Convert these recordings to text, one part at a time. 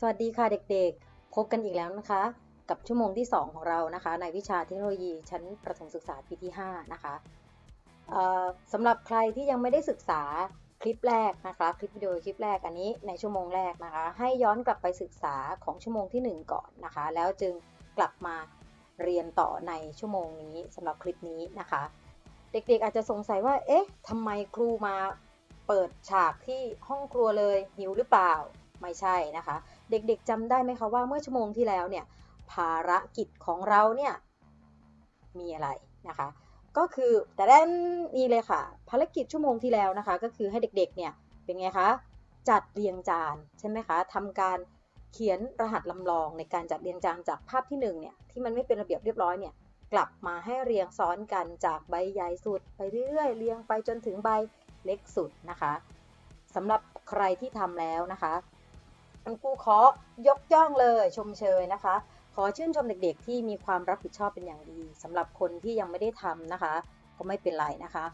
สวัสดีค่ะเด็กๆ พบกันอีกแล้วนะคะ กับชั่วโมงที่ 2 ของเรานะคะ ในวิชาเทคโนโลยีชั้นประถมศึกษาปีที่ 5 นะคะสำหรับใครที่ยังไม่ได้ศึกษาคลิปแรกนะคะ คลิปวิดีโอคลิปแรกอันนี้ในชั่วโมงแรกนะคะ ให้ย้อนกลับไปศึกษาของชั่วโมงที่ 1 ก่อนนะคะ แล้วจึงกลับมาเรียนต่อในชั่วโมงนี้สำหรับคลิปนี้นะคะ เด็กๆอาจจะสงสัยว่าเอ๊ะทำไมครูมาเปิดฉากที่ห้องครัวเลยหิวหรือเปล่าไม่ใช่นะคะ เด็กๆจำได้ไหมคะว่าเมื่อชั่วโมงที่แล้วเนี่ยภารกิจของเราเนี่ยมีอะไรนะคะ ก็คือแต่ด้านนี้เลยค่ะ ภารกิจชั่วโมงที่แล้วนะคะ ก็คือให้เด็กๆเนี่ยเป็นไงคะจัดเรียงจานใช่ไหมคะทำการเขียนรหัสลำลองในการจัดเรียงจานจากภาพที่1เนี่ยที่มันไม่เป็นระเบียบเรียบร้อยเนี่ยกลับมาให้เรียงซ้อนกันจากใบใหญ่สุดไปเรื่อยๆเรียงไปจนถึงใบเล็กสุดนะคะสำหรับใครที่ทำแล้วนะคะ คุณครูขอยกย่องเลยชมเชยนะคะ ขอชื่นชมเด็กๆ ที่มีความรับผิดชอบเป็นอย่างดีสำหรับคนที่ยังไม่ได้ทำนะคะ ก็ไม่เป็นไรนะคะ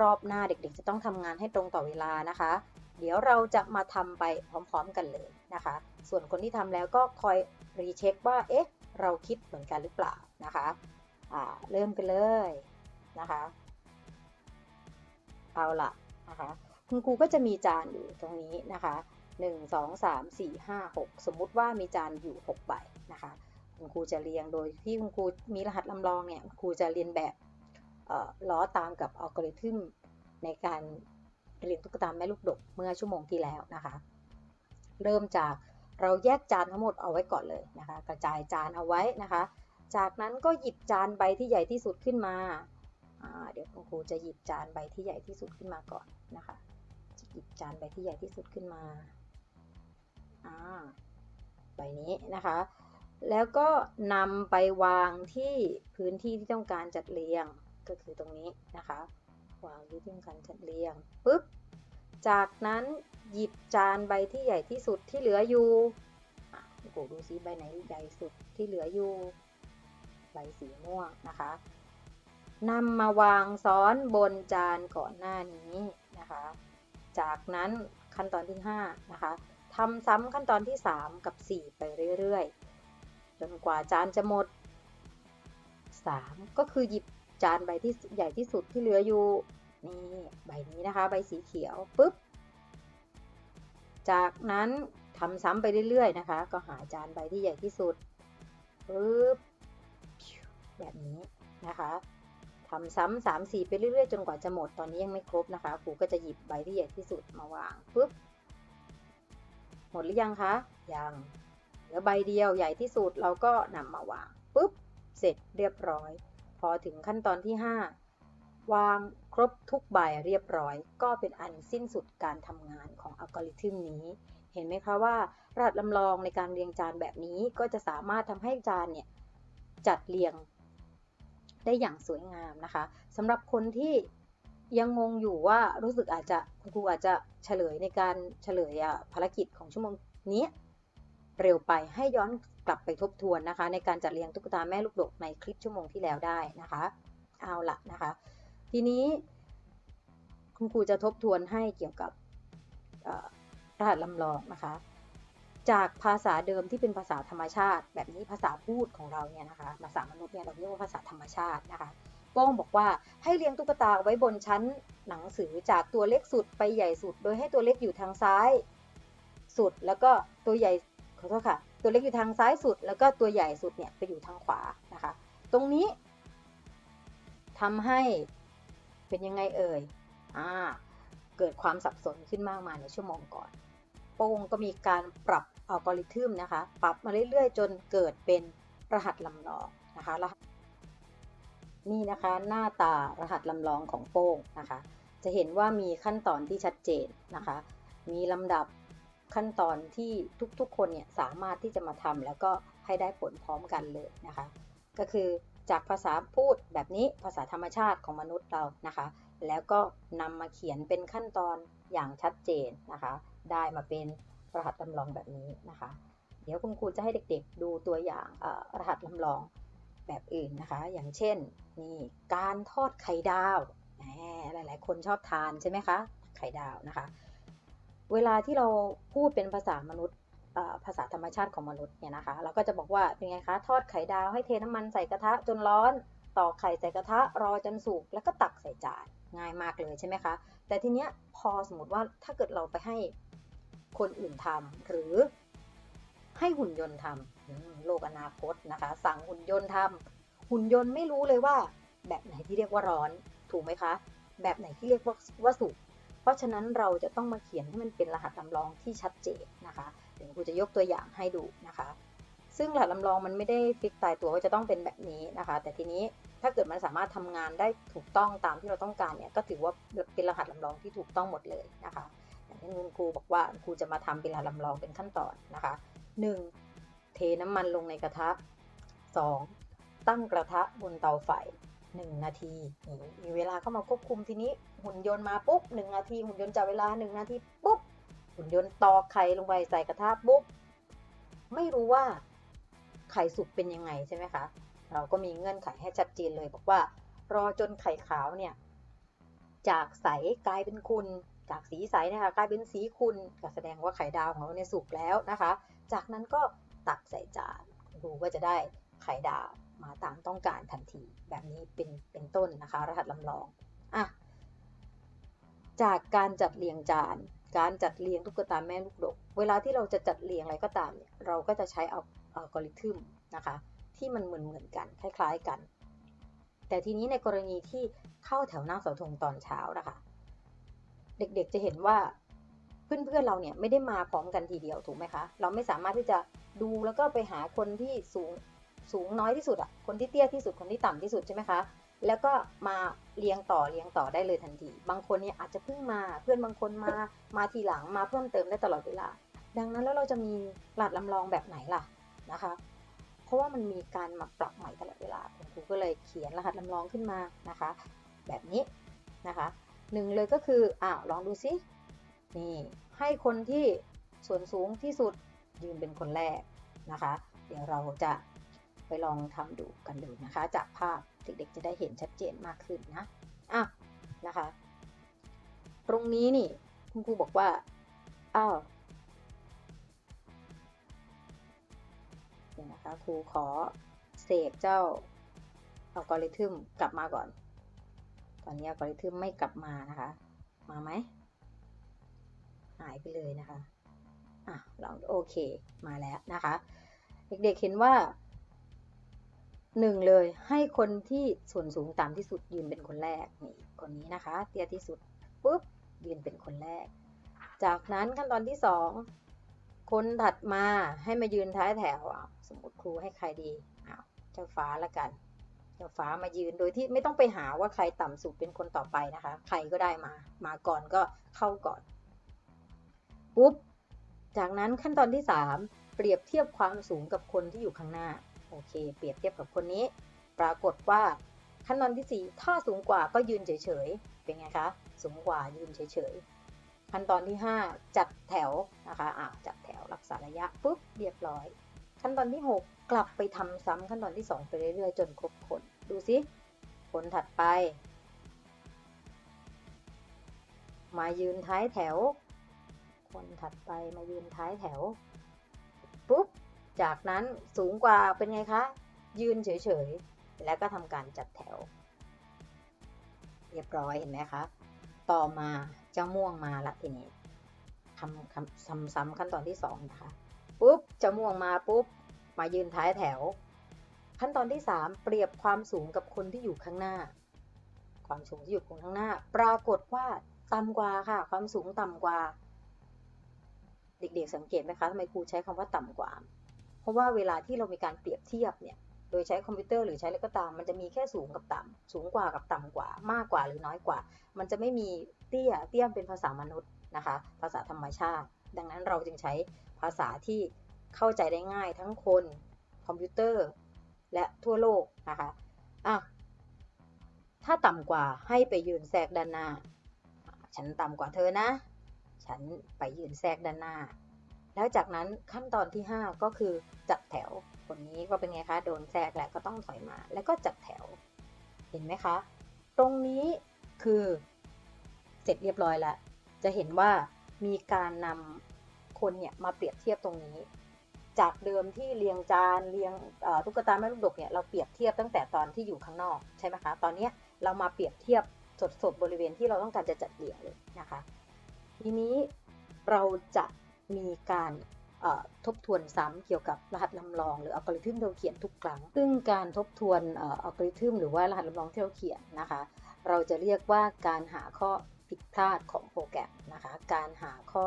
รอบหน้าเด็กๆ จะต้องทำงานให้ตรงต่อเวลานะคะ เดี๋ยวเราจะมาทำไปพร้อมๆกันเลยนะคะ ส่วนคนที่ทำแล้วก็คอยรีเช็คว่าเอ๊ะเราคิดเหมือนกันหรือเปล่านะคะอ่าเริ่มกันเลยนะคะเอาละนะคะคุณครูก็จะมีจานอยู่ตรงนี้นะคะ 1 2 3 4 5 6 สมมุติว่ามีจานอยู่6ใบนะคะคุณครูจะเรียงโดยที่คุณครูมีรหัสลำลองเนี่ยคุณครูจะเรียนแบบล้อตามกับอัลกอริทึมในการเรียนตุ๊กตาแม่ลูกดกเมื่อชั่วโมงที่แล้วนะคะ เริ่มจากเราแยกจานทั้งหมดเอาไว้ก่อนเลยนะคะ กระจายจานเอาไว้นะคะ จากนั้นก็หยิบจานใบที่ใหญ่ที่สุดขึ้นมาเดี๋ยวคุณครูจะหยิบจานใบที่ใหญ่ที่สุดขึ้นมาก่อนนะคะจะหยิบจานใบที่ใหญ่ที่สุดขึ้นมา ใบนี้นะคะ แล้วก็นำไปวางที่พื้นที่ที่ต้องการจัดเรียงก็คือตรงนี้นะคะ วางที่ต้องการจัดเรียงปุ๊บจากนั้นหยิบจานใบที่ใหญ่ที่สุดที่เหลืออยู่กูดูซิใบไหนใหญ่สุดที่เหลืออยู่ ใบสีม่วงนะคะนำมาวางซ้อนบนจานก่อนหน้านี้นะคะ จากนั้นขั้นตอนที่ 5 นะคะ ทำซ้ำขั้นตอนที่ 3 กับ 4 ไปเรื่อยๆ จนกว่าจานจะหมด 3 ก็คือหยิบจานใบที่ใหญ่ที่สุดที่เหลืออยู่นี่ใบนี้นะคะ ใบสีเขียวปุ๊บ จากนั้นทำซ้ำไปเรื่อยๆนะคะ ก็หาจานใบที่ใหญ่ที่สุดปุ๊บแบบนี้นะคะทำซ้ำสามสี่ไปเรื่อยๆ จนกว่าจะหมดตอนนี้ยังไม่ครบนะคะครูก็จะหยิบใบที่ใหญ่ที่สุดมาวางปุ๊บ หมดหรือยังคะ ยัง เหลือใบเดียวใหญ่ที่สุดเราก็นำมาวางปุ๊บ เสร็จเรียบร้อย พอถึงขั้นตอนที่ 5 วางครบทุกใบเรียบร้อย ก็เป็นอันสิ้นสุดการทำงานของอัลกอริทึมนี้ เห็นไหมคะว่ารหัสลำลองในการเรียงจานแบบนี้ก็จะสามารถทำให้จานเนี่ยจัดเรียงได้อย่างสวยงามนะคะสำหรับคนที่ ยังงงอยู่ว่ารู้สึกอาจจะคุณครูอาจจะเฉลยในการเฉลยภารกิจของชั่วโมงนี้เร็วไปให้ย้อนกลับไปทบทวนนะคะ ในการจัดเรียงตุ๊กตาแม่ลูกดกในคลิปชั่วโมงที่แล้วได้นะคะ เอาละนะคะ ทีนี้ คุณครูจะทบทวนให้เกี่ยวกับรหัสลำลองนะคะ จากภาษาเดิมที่เป็นภาษาธรรมชาติ แบบนี้ภาษาพูดของเราเนี่ยนะคะภาษามนุษย์เนี่ยเราเรียกว่าภาษาธรรมชาตินะคะ โป้งบอกว่าให้เรียงตุ๊กตาไว้บนชั้นหนังสือจากตัวเล็กสุดไปใหญ่สุด โดยให้ตัวเล็กอยู่ทางซ้าย สุดแล้วก็ตัวใหญ่ขอโทษค่ะ ตัวเล็กอยู่ทางซ้ายสุด แล้วก็ตัวใหญ่สุดเนี่ยไปอยู่ทางขวานะคะ ตรงนี้ทำให้เป็นยังไงเอ่ยอ่าเกิดความสับสนขึ้นมากมายในชั่วโมงก่อนโป้งก็มีการปรับอัลกอริทึมนะคะ ปรับมาเรื่อยๆ จนเกิดเป็นรหัสลำลองนะคะ นี่นะคะหน้าตารหัสลำลองของโป้งนะคะ จะเห็นว่ามีขั้นตอนที่ชัดเจนนะคะ มีลำดับขั้นตอนที่ทุกๆ คนเนี่ยสามารถที่จะมาทำแล้วก็ให้ได้ผลพร้อมกันเลยนะคะ ก็คือจากภาษาพูดแบบนี้ภาษาธรรมชาติของมนุษย์เรานะคะ แล้วก็นำมาเขียนเป็นขั้นตอนอย่างชัดเจนนะคะ ได้มาเป็นรหัสลำลองแบบนี้นะคะ เดี๋ยวคุณครูจะให้เด็กๆ ดูตัวอย่างรหัสลำลอง แบบอื่นนะคะ อย่างเช่นนี่การทอดไข่ดาวหลายๆ คนชอบทานใช่ไหมคะ ไข่ดาวนะคะ เวลาที่เราพูดเป็นภาษามนุษย์ภาษาธรรมชาติของมนุษย์เนี่ยนะคะ เราก็จะบอกว่าเป็นไงคะทอดไข่ดาวให้เทน้ำมันใส่กระทะจนร้อนตอกไข่ใส่กระทะรอจนสุกแล้วก็ตักใส่จานง่ายมากเลยใช่ไหมคะ แต่ทีเนี้ยพอสมมติว่าถ้าเกิดเราไปให้คนอื่นทำหรือ ให้หุ่นยนต์ทำโลกอนาคตนะคะ สั่งหุ่นยนต์ทำหุ่นยนต์ไม่รู้เลยว่า แบบไหนที่เรียกว่าร้อน ถูกไหมคะ แบบไหนที่เรียกว่าว่าสุกเพราะฉะนั้นเราจะต้องมาเขียนให้มันเป็นรหัสลำลองที่ชัดเจนนะคะเดี๋ยวครูจะยกตัวอย่างให้ดูนะคะ ซึ่งรหัสลำลองมันไม่ได้ฟิกตายตัวว่าจะต้องเป็นแบบนี้นะคะ แต่ทีนี้ถ้าเกิดมันสามารถทำงานได้ถูกต้องตามที่เราต้องการเนี่ยก็ถือว่าเป็นรหัสลำลองที่ถูกต้องหมดเลยนะคะอย่างที่คุณครูบอกว่าครูจะมาทำเป็นรหัสลำลองเป็นขั้นตอนนะคะ 1. เทน้ำมันลงในกระทะ 2. ตั้งกระทะบนเตาไฟ 1 นาทีนี่มีเวลาเข้ามาควบคุมทีนี้หุ่นยนต์มาปุ๊บ 1 นาที หุ่นยนต์จับเวลา 1 นาทีปุ๊บ หุ่นยนต์ตอกไข่ลงไปใส่กระทะปุ๊บ ไม่รู้ว่าไข่สุกเป็นยังไงใช่ไหมคะ เราก็มีเงื่อนไขให้ชัดเจนเลยบอกว่า รอจนไข่ขาวเนี่ยจากใสกลายเป็นคุณ จากสีใสนะคะกลายเป็นสีคุณก็แสดงว่าไข่ดาวของเราเนี่ยสุกแล้วนะคะ จากนั้นก็ตักใส่จานคุณครูก็จะได้ไข่ดาวมาตามต้องการทันที แบบนี้เป็นเป็นต้นนะคะ รหัสลำลองอะจากการจัดเรียงจาน การจัดเรียงตุ๊กตาแม่ลูกดก เวลาที่เราจะจัดเรียงอะไรก็ตามเนี่ยเราก็จะใช้เอาอัลกอริทึมนะคะ ที่มันเหมือนเหมือนกัน คล้ายๆกัน แต่ทีนี้ในกรณีที่เข้าแถวหน้าเสาธงตอนเช้านะคะ เด็กๆจะเห็นว่า เพื่อนๆเราเนี่ยไม่ได้มาพร้อมกันทีเดียวถูกไหมคะ เราไม่สามารถที่จะดูแล้วก็ไปหาคนที่สูงสูงน้อยที่สุดอะคนที่เตี้ยที่สุดคนที่ต่ำที่สุดใช่ไหมคะ แล้วก็มาเรียงต่อเรียงต่อได้เลยทันที บางคนเนี่ยอาจจะเพิ่งมาเพื่อนบางคนมามาทีหลังมาเพิ่มเติมได้ตลอดเวลา ดังนั้นแล้วเราจะมีหลัดลำลองแบบไหนล่ะนะคะ เพราะว่ามันมีการมาปรับใหม่ตลอดเวลาคุณครูก็เลยเขียนรหัสลำลองขึ้นมานะคะ แบบนี้นะคะหนึ่งเลยก็คืออ้าวลองดูซินี่ ให้คนที่ส่วนสูงที่สุดยืนเป็นคนแรกนะคะ เดี๋ยวเราจะไปลองทำดูกันดูนะคะ จากภาพเด็กๆจะได้เห็นชัดเจนมากขึ้นนะอะนะคะ ตรงนี้นี่คุณครูบอกว่าอ้าวเดี๋ยวนะคะครูขอเสกเจ้าอัลกอริทึมกลับมาก่อน ตอนนี้อัลกอริทึมไม่กลับมานะคะ มาไหมายไปเลยนะคะอะลองโอเคมาแล้วนะคะ เด็กๆเห็นว่าหนึ่งเลยให้คนที่ส่วนสูงต่ำที่สุดยืนเป็นคนแรกนี่คนนี้นะคะ เตี้ยที่สุดปุ๊บยืนเป็นคนแรก จากนั้นขั้นตอนที่สองคนถัดมาให้มายืนท้ายแถวสมมติครูให้ใครดีอ้าวเจ้าฟ้าละกัน เจ้าฟ้ามายืนโดยที่ไม่ต้องไปหาว่าใครต่ำสุดเป็นคนต่อไปนะคะ ใครก็ได้มา มาก่อนก็เข้าก่อน ปุ๊บ จากนั้นขั้นตอนที่ 3 เปรียบเทียบความสูงกับคนที่อยู่ข้างหน้า โอเค เปรียบเทียบกับคนนี้ ปรากฏว่าขั้นตอนที่ 4 ถ้าสูงกว่าก็ยืนเฉยๆ เป็นไงคะ สูงกว่ายืนเฉยๆ ขั้นตอนที่ 5 จัดแถวนะคะอ่าจัดแถวรักษาระยะปุ๊บเรียบร้อย ขั้นตอนที่ 6 กลับไปทำซ้ำขั้นตอนที่ 2 ไปเรื่อยๆ จนครบคน ดูสิคนถัดไป มายืนท้ายแถว คนถัดไปมายืนท้ายแถว ปุ๊บ จากนั้นสูงกว่าเป็นไงคะ ยืนเฉยๆ แล้วก็ทำการจัดแถว เรียบร้อยเห็นไหมคะ ต่อมาเจ้าม่วงมาละทีนี้ทำทำซ้ำขั้นตอนที่สองนะคะ ปุ๊บเจ้าม่วงมาปุ๊บ มายืนท้ายแถว ขั้นตอนที่3เปรียบความสูงกับคนที่อยู่ข้างหน้า ความสูงที่อยู่ข้างหน้า ปรากฏว่าต่ำกว่าค่ะ ความสูงต่ำกว่า เด็กๆสังเกตไหมคะทำไมครูใช้คำว่าต่ำกว่า เพราะว่าเวลาที่เรามีการเปรียบเทียบเนี่ยโดยใช้คอมพิวเตอร์หรือใช้อะไรก็ตาม มันจะมีแค่สูงกับต่ำสูงกว่ากับต่ำกว่า มากกว่าหรือน้อยกว่า มันจะไม่มีเตี้ยเตี้ยเป็นภาษามนุษย์นะคะ ภาษาธรรมชาติ ดังนั้นเราจึงใช้ภาษาที่เข้าใจได้ง่ายทั้งคนคอมพิวเตอร์ และทั่วโลกนะคะอะถ้าต่ำกว่าให้ไปยืนแทรกด้านหน้า ฉันต่ำกว่าเธอนะ ฉันไปยืนแทรกด้านหน้า แล้วจากนั้นขั้นตอนที่ 5 ก็คือจัดแถว คนนี้ก็เป็นไงคะ โดนแทรกแล้วก็ต้องถอยมา แล้วก็จัดแถว เห็นไหมคะ ตรงนี้คือเสร็จเรียบร้อยแล้ว จะเห็นว่ามีการนคนเนี่ยมาเปรียบเทียบตรงนี้ จากเดิมที่เรียงจานเรียงตุ๊กตาแม่ลูกดกเนี่ยเราเปรียบเทียบตั้งแต่ตอนที่อยู่ข้างนอกใช่ไหมคะ ตอนนี้เรามาเปรียบเทียบสดๆบริเวณที่เราต้องการจะจัดเรียงเลยนะคะ ทีนี้เราจะมีการทบทวนซ้ำเกี่ยวกับรหัสลำลองหรืออัลกอริทึมที่เราเขียนทุกครั้ง ซึ่งการทบทวนอัลกอริทึมหรือว่ารหัสลำลองที่เราเขียนนะคะ เราจะเรียกว่าการหาข้อผิดพลาดของโปรแกรมนะคะ การหาข้อ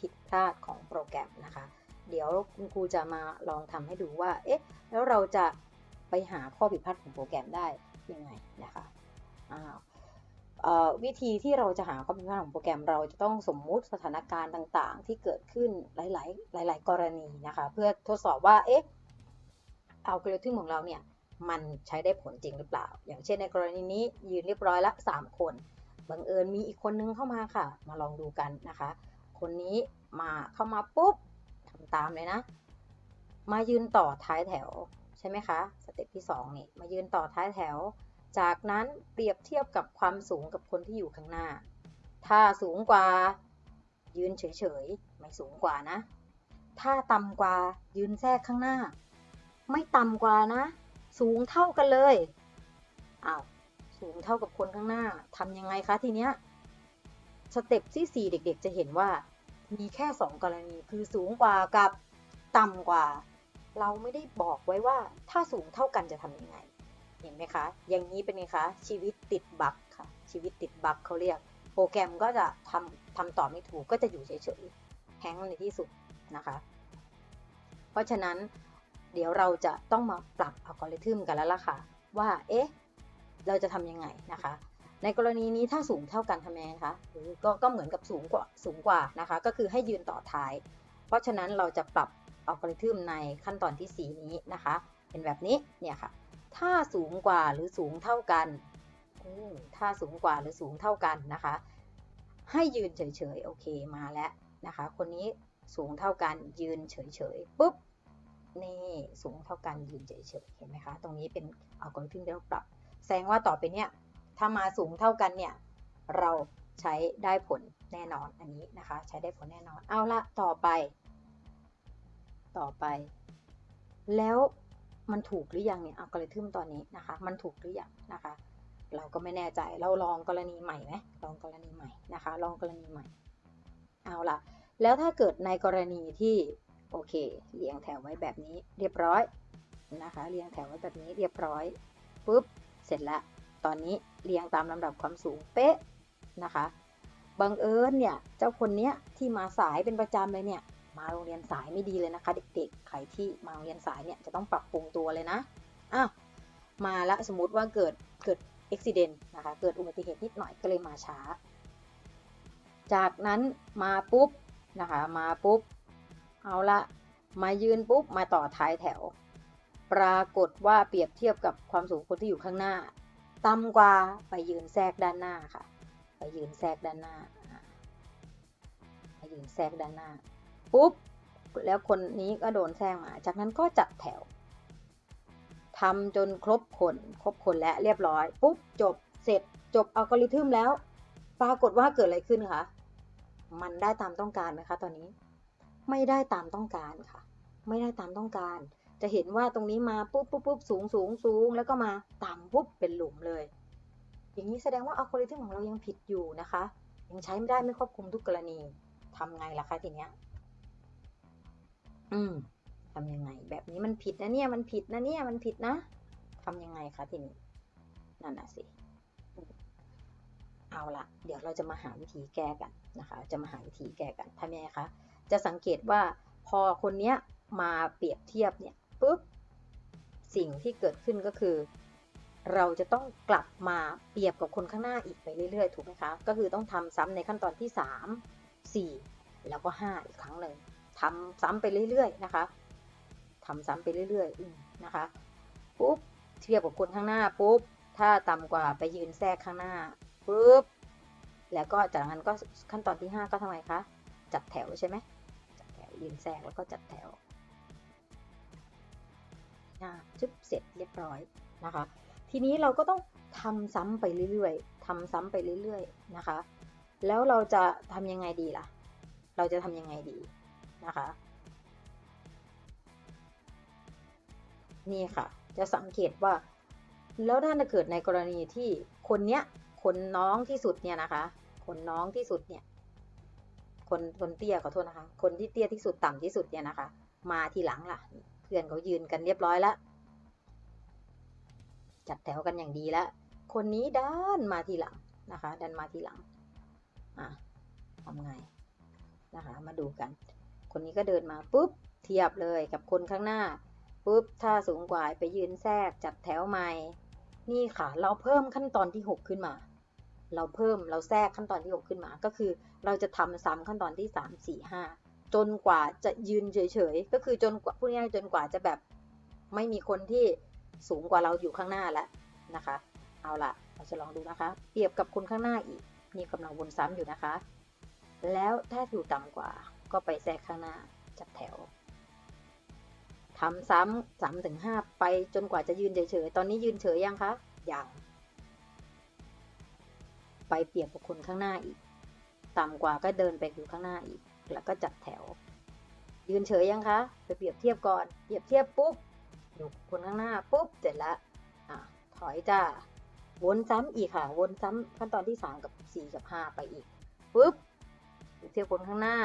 ผิดพลาดของโปรแกรมนะคะ เดี๋ยวคุณครูจะมาลองทำให้ดูว่า เอ๊ะ แล้วเราจะไปหาข้อผิดพลาดของโปรแกรมได้ยังไงนะคะอ้า วิธีที่เราจะหาข้อผิดพลาดของโปรแกรมเราจะต้องสมมุติสถานการณ์ต่าง ๆ ที่เกิดขึ้นหลาย ๆ หลาย ๆ กรณีนะคะ เพื่อทดสอบว่าเอ๊ะอัลกอริทึมของเราเนี่ยมันใช้ได้ผลจริงหรือเปล่า อย่างเช่นในกรณีนี้ยืนเรียบร้อยละ 3 คนบังเอิญมีอีกคนนึงเข้ามาค่ะ มาลองดูกันนะคะ คนนี้มาเข้ามาปุ๊บทำตามเลยนะ มายืนต่อท้ายแถวใช่ไหมคะ สเต็ปที่2นี่มายืนต่อท้ายแถว จากนั้นเปรียบเทียบกับความสูงกับคนที่อยู่ข้างหน้า ถ้าสูงกว่า ยืนเฉยๆ ไม่สูงกว่านะ ถ้าต่ำกว่ายืนแทรกข้างหน้า ไม่ต่ำกว่านะ สูงเท่ากันเลยอ้าวสูงเท่ากับคนข้างหน้าทำยังไงคะทีเนี้ยสเต็ปที่ 4 เด็กๆ จะเห็นว่า มีแค่ 2 กรณีคือสูงกว่ากับต่ำกว่า เราไม่ได้บอกไว้ว่าถ้าสูงเท่ากันจะทำยังไง เห็นไหมคะ อย่างนี้เป็นไงคะ ชีวิตติดบักค่ะ ชีวิตติดบักเขาเรียก โปรแกรมก็จะทำทำต่อไม่ถูกก็จะอยู่เฉยๆ แฮงก์ในที่สุดนะคะ เพราะฉะนั้นเดี๋ยวเราจะต้องมาปรับอัลกอริทึมกันแล้วล่ะค่ะ ว่า เอ๊ะ เราจะทำยังไงนะคะ ในกรณีนี้ถ้าสูงเท่ากันทำไงคะหรือก็ก็เหมือนกับสูงกว่าสูงกว่านะคะ ก็คือให้ยืนต่อท้าย เพราะฉะนั้นเราจะปรับอัลกอริทึมในขั้นตอนที่ 4 นี้นะคะ เป็นแบบนี้เนี่ยค่ะ ถ้าสูงกว่าหรือสูงเท่ากันถ้าสูงกว่าหรือสูงเท่ากันนะคะ ให้ยืนเฉยๆ โอเคมาแล้วนะคะ คนนี้สูงเท่ากันยืนเฉยๆปุ๊บนี่สูงเท่ากันยืนเฉยๆเห็นไหมคะตรงนี้เป็นอัลกอริทึมที่เราปรับ แสดงว่าต่อไปเนี่ยถ้ามาสูงเท่ากันเนี่ยเราใช้ได้ผลแน่นอนอันนี้นะคะ ใช้ได้ผลแน่นอนเอาละต่อไป ต่อไป แล้ว มันถูกหรือยังเนี่ยอัลกอริทึมตอนนี้นะคะ มันถูกหรือยังนะคะ เราก็ไม่แน่ใจเราลองกรณีใหม่ไหมลองกรณีใหม่นะคะ ลองกรณีใหม่ เอาล่ะ แล้วถ้าเกิดในกรณีที่โอเคเรียงแถวไว้แบบนี้เรียบร้อยนะคะ เรียงแถวไว้แบบนี้เรียบร้อยปุ๊บเสร็จแล้วตอนนี้เรียงตามลำดับความสูงเป๊ะนะคะบังเอิญเนี่ยเจ้าคนเนี้ยที่มาสายเป็นประจำเลยเนี่ย มาโรงเรียนสายไม่ดีเลยนะคะ เด็กๆ ใครที่มาโรงเรียนสายเนี่ยจะต้องปรับปรุงตัวเลยนะอ้าวมาละสมมติว่าเกิดเกิดอุบิเหตุนะคะ เกิดอุบัติเหตุนิดหน่อยก็เลยมาช้า จากนั้นมาปุ๊บนะคะมาปุ๊บเอาละมายืนปุ๊บมาต่อท้ายแถว ปรากฏว่าเปรียบเทียบกับความสูงคนที่อยู่ข้างหน้าต่ำกว่าไปยืนแทรกด้านหน้าค่ะ ไปยืนแทรกด้านหน้าไปยืนแทรกด้านหน้า ปุ๊บ แล้วคนนี้ก็โดนแทรกมา จากนั้นก็จัดแถวทำจนครบคน ครบคนแล้วเรียบร้อย ปุ๊บ จบเสร็จจบอัลกอริทึมแล้ว ปรากฏว่าเกิดอะไรขึ้นคะ มันได้ตามต้องการไหมคะตอนนี้ ไม่ได้ตามต้องการค่ะ ไม่ได้ตามต้องการ จะเห็นว่าตรงนี้มาปุ๊บปุ๊บปุ๊บสูงสูงสูงแล้วก็มาต่ำปุ๊บเป็นหลุมเลย อย่างนี้แสดงว่าอัลกอริทึมของเรายังผิดอยู่นะคะ ยังใช้ไม่ได้ไม่ครอบคลุมทุกกรณีทำไงล่ะคะทีเนี้ย อืมทำยังไง แบบนี้มันผิดนะเนี่ย มันผิดนะเนี่ย มันผิดนะทำยังไงคะทีนี้ นั่นน่ะสิ เอาละเดี๋ยวเราจะมาหาวิธีแก้กันนะคะ จะมาหาวิธีแก้กันทำยังไงคะ จะสังเกตว่าพอคนเนี้ยมาเปรียบเทียบเนี่ยปุ๊บ สิ่งที่เกิดขึ้นก็คือ เราจะต้องกลับมาเปรียบกับคนข้างหน้าอีกไปเรื่อยๆ ถูกไหมคะ ก็คือต้องทำซ้ำในขั้นตอนที่ 3 4 แล้วก็ 5 อีกครั้งหนึ่ง ทำซ้ำไปเรื่อยๆนะคะทำซ้ำไปเรื่อยๆนะคะปุ๊บเทียบกับคนข้างหน้าปุ๊บถ้าต่ำกว่าไปยืนแทรกข้างหน้าปุ๊บแล้วก็จากนั้นก็ขั้นตอนที่ 5 ก็ทำไมคะจัดแถวใช่ไหมจัดแถวยืนแทรกแล้วก็จัดแถวอ่าชึบเสร็จเรียบร้อยนะคะ ทีนี้เราก็ต้องทำซ้ำไปเรื่อยๆทำซ้ำไปเรื่อยๆนะคะ แล้วเราจะทำยังไงดีล่ะ เราจะทํำยังไงดี นะคะ นี่ค่ะ จะสังเกตว่า แล้วถ้าเกิดในกรณีที่คนเนี้ยคนน้องที่สุดเนี่ยนะคะ คนน้องที่สุดเนี่ย คนคนเตี้ยขอโทษนะคะ คนที่เตี้ยที่สุดต่ำที่สุดเนี่ยนะคะ มาทีหลังล่ะ เพื่อนเขายืนกันเรียบร้อยแล้วจัดแถวกันอย่างดีแล้ว คนนี้ด้านมาทีหลังนะคะ ดันมาทีหลัง อะทำไงนะคะ มาดูกัน คนนี้ก็เดินมาปุ๊บเทียบเลยกับคนข้างหน้าปุ๊บถ้าสูงกว่าไปยืนแทรกจัดแถวใหม่ นี่ค่ะเราเพิ่มขั้นตอนที่ 6 ขึ้นมา เราเพิ่มเราแทรกขั้นตอนที่ 6 ขึ้นมา ก็คือเราจะทำซ้ำขั้นตอนที่ 3 4 5 จนกว่าจะยืนเฉยๆก็คือจนกว่าพูดง่ายๆจนกว่าจะแบบไม่มีคนที่สูงกว่าเราอยู่ข้างหน้าแล้วนะคะ เอาล่ะเราจะลองดูนะคะ เปรียบกับคนข้างหน้าอีกนี่กำลังวนซ้ำอยู่นะคะ แล้วถ้าอยู่ต่ำกว่า ก็ไปแทรกข้างหน้าจัดแถวทำซ้ำสามถึงห้าไปจนกว่าจะยืนเฉยๆ ตอนนี้ยืนเฉยยังคะ ยัง ไปเปรียบกับคนข้างหน้าอีก ต่ำกว่าก็เดินไปอยู่ข้างหน้าอีก แล้วก็จัดแถว ยืนเฉยยังคะ ไปเปรียบเทียบก่อน เปรียบเทียบปุ๊บ อยู่คนข้างหน้าปุ๊บ เสร็จล้วอะถอยจ้า วนซ้ำอีกค่ะ วนซ้ำขั้นตอนที่3กับ4กับ5ไปอีกปุ๊บเทียบคนข้างหน้า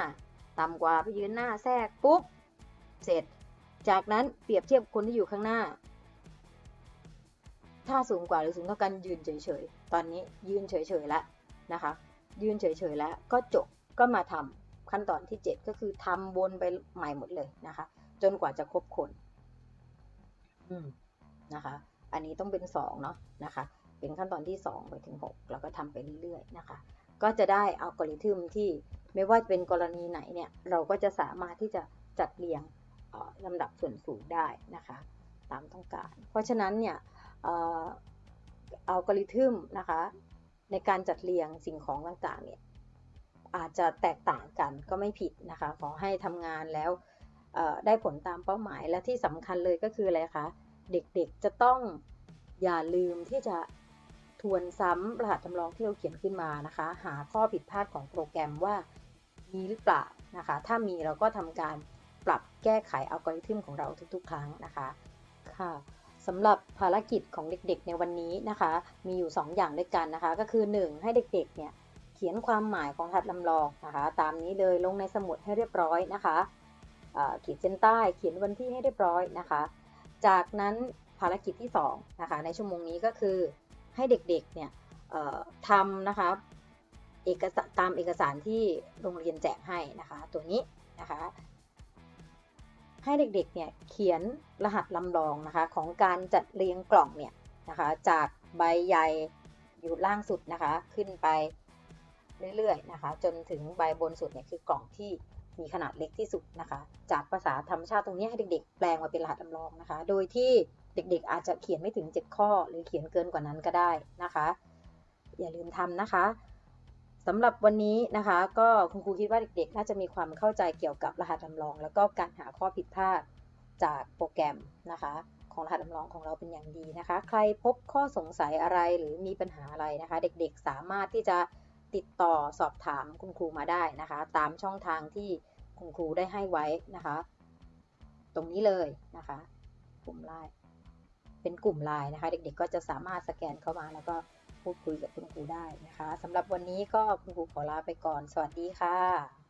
ต่ำกว่าไปยืนหน้าแทรกปุ๊บ เสร็จ จากนั้นเปรียบเทียบคนที่อยู่ข้างหน้า ถ้าสูงกว่าหรือสูงเท่ากันยืนเฉยๆ ตอนนี้ยืนเฉยๆแล้วนะคะ ยืนเฉยๆแล้วก็จบก็มาทำขั้นตอนที่ 7 ก็คือทำวนไปใหม่หมดเลยนะคะ จนกว่าจะครบคน อืมนะคะ อันนี้ต้องเป็น2เนาะนะคะ เป็นขั้นตอนที่ 2 ไปถึง 6 แล้วก็ทำไปเรื่อยๆนะคะ ก็จะได้อัลกอริทึมที่ไม่ว่าเป็นกรณีไหนเนี่ยเราก็จะสามารถที่จะจัดเรียงลำดับส่วนสูงได้นะคะตามต้องการ เพราะฉะนั้นเนี่ยอัลกอริทึมนะคะในการจัดเรียงสิ่งของต่างๆเนี่ยอาจจะแตกต่างกันก็ไม่ผิดนะคะขอให้ทำงานแล้วได้ผลตามเป้าหมายและที่สำคัญเลยก็คืออะไรคะเด็กๆจะต้องอย่าลืมที่จะ ทวนซ้ำรหัสจำลองที่เราเขียนขึ้นมานะคะ หาข้อผิดพลาดของโปรแกรมว่ามีหรือเปล่านะคะ ถ้ามีเราก็ทำการปรับแก้ไขอัลกอริทึมของเราทุกๆ ครั้งนะคะค่ะสำหรับภารกิจของเด็กๆ ในวันนี้นะคะ มีอยู่ 2 อย่างด้วยกันนะคะ ก็คือ 1 ให้เด็กๆ เนี่ยเขียนความหมายของรหัสลำลองนะคะ ตามนี้เลยลงในสมุดให้เรียบร้อยนะคะขีดเส้นใต้เขียนวันที่ให้เรียบร้อยนะคะ จากนั้นภารกิจที่2นะคะในชั่วโมงนี้ก็คือ ให้เด็กๆเนี่ยทำนะคะเอกสารตามเอกสารที่โรงเรียนแจกให้นะคะตัวนี้นะคะให้เด็กๆเนี่ยเขียนรหัสลำลองนะคะของการจัดเรียงกล่องเนี่ยนะคะจากใบใหญ่อยู่ล่างสุดนะคะขึ้นไปเรื่อยๆนะคะจนถึงใบบนสุดเนี่ยคือกล่องที่มีขนาดเล็กที่สุดนะคะจากภาษาธรรมชาติตรงนี้ให้เด็กๆ แปลงมาเป็นรหัสลำลองนะคะ โดยที่ เด็กๆ อาจจะเขียนไม่ถึง 7 ข้อ หรือเขียนเกินกว่านั้นก็ได้นะคะ อย่าลืมทำนะคะสำหรับวันนี้นะคะ ก็คุณครูคิดว่าเด็กๆ น่าจะมีความเข้าใจเกี่ยวกับรหัสจำลอง แล้วก็การหาข้อผิดพลาดจากโปรแกรมนะคะ ของรหัสจำลองของเราเป็นอย่างดีนะคะ ใครพบข้อสงสัยอะไรหรือมีปัญหาอะไรนะคะ เด็กๆ สามารถที่จะติดต่อสอบถามคุณครูมาได้นะคะ ตามช่องทางที่คุณครูได้ให้ไว้นะคะ ตรงนี้เลยนะคะกลุ่มไลน์ เป็นกลุ่มไลน์นะคะ เด็กๆก็จะสามารถสแกนเข้ามาแล้วก็พูดคุยกับคุณครูได้นะคะสำหรับวันนี้ก็คุณครูขอลาไปก่อน สวัสดีค่ะ